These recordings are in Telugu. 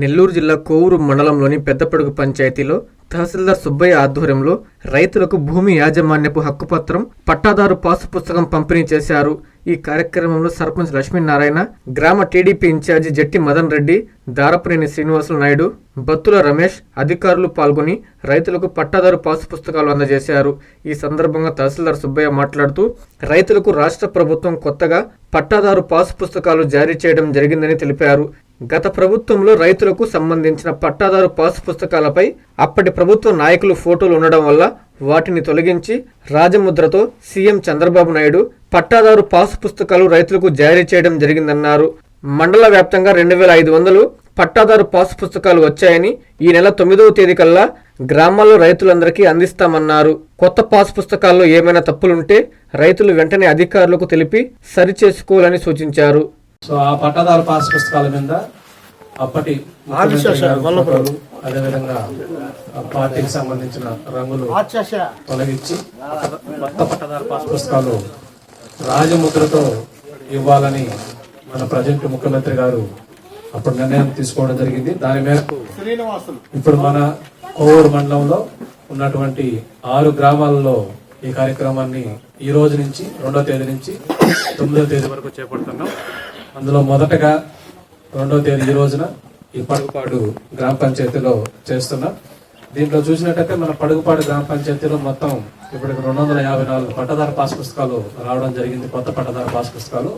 నెల్లూరు జిల్లా కోవూరు మండలంలోని పెద్దపడుగు పంచాయతీలో తహసీల్దార్ సుబ్బయ్య ఆధ్వర్యంలో రైతులకు భూమి యాజమాన్యపు హక్కుపత్రం పట్టాదారు పాసు పుస్తకం పంపిణీ చేశారు. ఈ కార్యక్రమంలో సర్పంచ్ లక్ష్మీనారాయణ గ్రామ టీడీపీ ఇన్ఛార్జి జట్టి మదన్ రెడ్డి దారపనేని శ్రీనివాసులు నాయుడు బత్తుల రమేష్ అధికారులు పాల్గొని రైతులకు పట్టాదారు పాసు పుస్తకాలు అందజేశారు. ఈ సందర్భంగా తహసీల్దార్ సుబ్బయ్య మాట్లాడుతూ రైతులకు రాష్ట్ర ప్రభుత్వం కొత్తగా పట్టాదారు పాసు పుస్తకాలు జారీ చేయడం జరిగిందని తెలిపారు. గత ప్రభుత్వంలో రైతులకు సంబంధించిన పట్టాదారు పాసు పుస్తకాలపై అప్పటి ప్రభుత్వ నాయకులు ఫోటోలు ఉండడం వల్ల వాటిని తొలగించి రాజముద్రతో సీఎం చంద్రబాబు నాయుడు పట్టాదారు పాసు పుస్తకాలు రైతులకు జారీ చేయడం జరిగిందన్నారు. మండల వ్యాప్తంగా రెండు వేల ఐదు వందలు పట్టాదారు పాసు పుస్తకాలు వచ్చాయని ఈ నెల తొమ్మిదవ తేదీ కల్లా గ్రామాల్లో రైతులందరికీ అందిస్తామన్నారు. కొత్త పాస్ పుస్తకాల్లో ఏమైనా తప్పులుంటే రైతులు వెంటనే అధికారులకు తెలిపి సరిచేసుకోవాలని సూచించారు. సో ఆ పట్టాదారు పాస్ పుస్తకాల మీద అప్పటి అదేవిధంగా ఆ పార్టీకి సంబంధించిన రంగులు తొలగించి కొత్త పట్టదారు పాస్ పుస్తకాలు రాజముద్రతో ఇవ్వాలని మన ప్రజెంట్ ముఖ్యమంత్రి గారు అప్పుడు నిర్ణయం తీసుకోవడం జరిగింది. దాని మేరకు ఇప్పుడు మన కోవూరు మండలంలో ఉన్నటువంటి ఆరు గ్రామాలలో ఈ కార్యక్రమాన్ని ఈ రోజు నుంచి రెండో తేదీ నుంచి తొమ్మిదో తేదీ వరకు చేపడుతున్నాం. అందులో మొదటగా రెండో తేదీ ఈ రోజున ఈ పడుగుపాడు గ్రామ పంచాయతీలో చేస్తున్నాం. దీంట్లో చూసినట్టయితే మన పడుగుపాడు గ్రామ పంచాయతీలో మొత్తం ఇప్పటికి రెండు వందల యాభై నాలుగు పట్టదార పాస్ పుస్తకాలు రావడం జరిగింది కొత్త పట్టదార పాస్ పుస్తకాలు.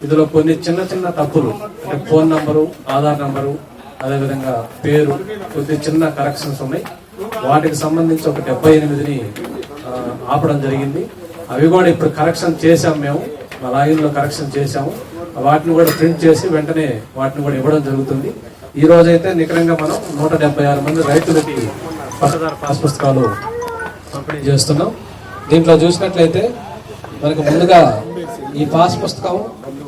ఇందులో కొన్ని చిన్న చిన్న తప్పులు అంటే ఫోన్ నంబరు ఆధార్ నంబరు అదేవిధంగా పేరు కొద్ది చిన్న కరెక్షన్స్ ఉన్నాయి. వాటికి సంబంధించి ఒక డెబ్బై ఎనిమిదిని ఆపడం జరిగింది. అవి కూడా ఇప్పుడు కరెక్షన్ చేశాం మేము. మా లాగిన్లో కరెక్షన్ చేశాము. వాటిని కూడా ప్రింట్ చేసి వెంటనే వాటిని కూడా ఇవ్వడం జరుగుతుంది. ఈ రోజైతే నికరంగా మనం నూట డెబ్బై ఆరు మంది రైతులకి పట్టదారు పాస్ పుస్తకాలు పంపిణీ చేస్తున్నాం. దీంట్లో చూసినట్లయితే మనకు ముందుగా ఈ పాస్ పుస్తకం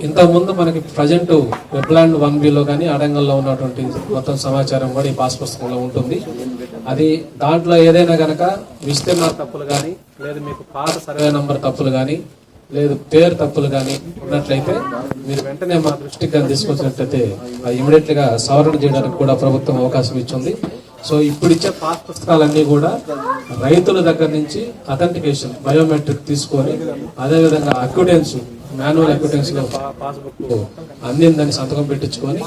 ఇంతకుముందు మనకి ప్రజెంట్ వెబ్లాండ్ వన్ బిలో కానీ అడంగల్లో ఉన్నటువంటి మొత్తం సమాచారం కూడా ఈ పాస్ పుస్తకంలో ఉంటుంది. అది దాంట్లో ఏదైనా కనుక విస్తీర్ణ తప్పులు కానీ లేదా మీకు పాత సర్వే నంబర్ తప్పులు కానీ లేదు పేరు తప్పులు కానీ ఉన్నట్లయితే మీరు వెంటనే మా దృష్టికి కానీ తీసుకొచ్చినట్లయితే అది ఇమీడియట్గా సవరణ చేయడానికి కూడా ప్రభుత్వం అవకాశం ఇచ్చింది. సో ఇప్పుడు ఇచ్చే పాస్ పుస్తకాలన్నీ కూడా రైతుల దగ్గర నుంచి అథెంటికేషన్ బయోమెట్రిక్ తీసుకొని అదేవిధంగా అక్యూటెన్స్ మాన్యువల్ అక్యూటెన్స్లో పాస్బుక్ అందిందని సంతకం పెట్టించుకొని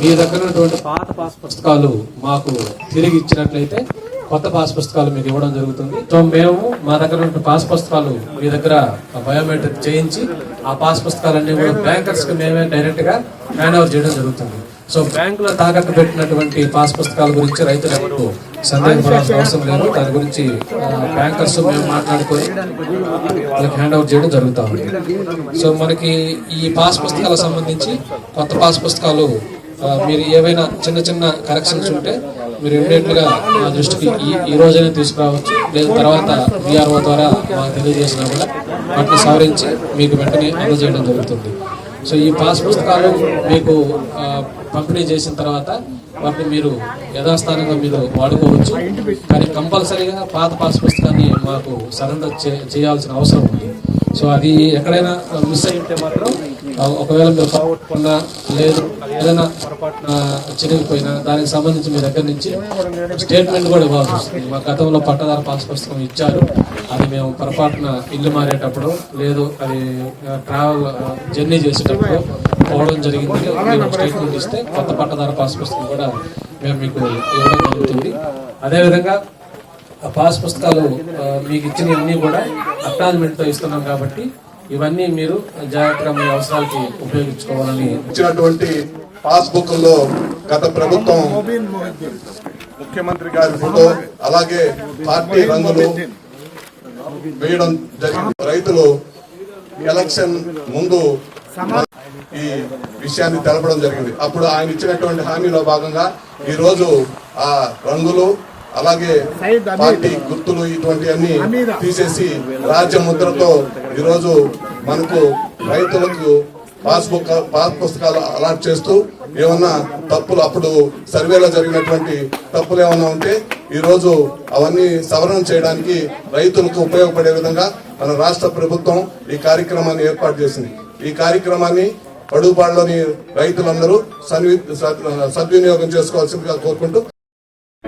మీ దగ్గర ఉన్నటువంటి పాత పాస్ పుస్తకాలు మాకు తిరిగి ఇచ్చినట్లయితే కొత్త పాస్ పుస్తకాలు మీకు ఇవ్వడం జరుగుతుంది. సో మేము మా దగ్గర ఉన్న పాస్ పుస్తకాలు మీ దగ్గర బయోమెట్రిక్ చేయించి ఆ పాస్ పుస్తకాలన్నీ కూడా బ్యాంకర్స్కి మేమే డైరెక్ట్గా హ్యాండ్ ఓవర్ చేయడం జరుగుతుంది. సో బ్యాంకులో తాకట్టు పెట్టినటువంటి పాస్ పుస్తకాల గురించి రైతులు ఎవరు సందేహపడాల్సిన అవసరం లేదు. దాని గురించి బ్యాంకర్స్ మేము మాట్లాడుకొని వాళ్ళకి హ్యాండ్ ఓవర్ చేయడం జరుగుతూ ఉంది. సో మనకి ఈ పాస్ పుస్తకాలకు సంబంధించి కొత్త పాస్ పుస్తకాలు మీరు ఏవైనా చిన్న చిన్న కరెక్షన్స్ ఉంటే మీరు ఇమీడియట్గా మా దృష్టికి ఈ ఈ రోజైనా తీసుకురావచ్చు. లేదా తర్వాత విఆర్ఓ ద్వారా మాకు తెలియజేసినా కూడా వాటిని సవరించి మీకు వెంటనే అందజేయడం జరుగుతుంది. సో ఈ పాస్ పుస్తకాలు మీకు పంపిణీ చేసిన తర్వాత వాటిని మీరు యథాస్థానంగా మీరు వాడుకోవచ్చు. కానీ కంపల్సరీగా పాత పాస్ పుస్తకాన్ని మాకు సరెండర్ చేయాల్సిన అవసరం ఉంది. సో అది ఎక్కడైనా మిస్ అయి ఉంటే మాత్రం ఒకవేళ మీరు పోగొట్టుకున్నా లేదు ఏదైనా పొరపాటున చిరిగిపోయినా దానికి సంబంధించి మీ దగ్గర నుంచి స్టేట్మెంట్ కూడా ఇవ్వాల్సి వస్తుంది. మా గతంలో పట్టదార పాస్ పుస్తకం ఇచ్చారు. అది మేము పొరపాటున ఇల్లు మారేటప్పుడు లేదు అది ట్రావెల్ జర్నీ చేసేటప్పుడు పోవడం జరిగింది. మేము స్టేట్మెంట్ ఇస్తే కొత్త పట్టదార పాస్ పుస్తకం కూడా మేము మీకు ఇవ్వడం జరుగుతుంది. అదేవిధంగా పాస్ పుస్తకాలు మీకు ఇచ్చినవన్నీ కూడా అక్నాలజ్మెంట్తో ఇస్తున్నాం కాబట్టి ఇవన్నీ మీరు జాగ్రత్తగా మీ అవసరాలకి ఉపయోగించుకోవాలని ఇచ్చినటువంటి పాస్బుక్లో గత ప్రభుత్వం ముఖ్యమంత్రి గారి ఫోటో అలాగే పార్టీ రంగులు వేయడం జరిగింది. రైతులు ఎలక్షన్ ముందు ఈ విషయాన్ని తెలపడం జరిగింది. అప్పుడు ఆయన ఇచ్చినటువంటి హామీలో భాగంగా ఈ రోజు ఆ రంగులు అలాగే పార్టీ గుర్తులు ఇటువంటి అన్ని తీసేసి రాజ్య ముద్రతో ఈరోజు మనకు రైతులకు పాస్బుక్ పాస్ పుస్తకాలు అలాట్ చేస్తూ ఏమన్నా తప్పులు అప్పుడు సర్వేలో జరిగినటువంటి తప్పులు ఏమన్నా ఉంటే ఈ రోజు అవన్నీ సవరణ చేయడానికి రైతులకు ఉపయోగపడే విధంగా మన రాష్ట్ర ప్రభుత్వం ఈ కార్యక్రమాన్ని ఏర్పాటు చేసింది. ఈ కార్యక్రమాన్ని అడుగుపాడులోని రైతులందరూ సద్వినియోగం చేసుకోవాల్సిందిగా కోరుకుంటూ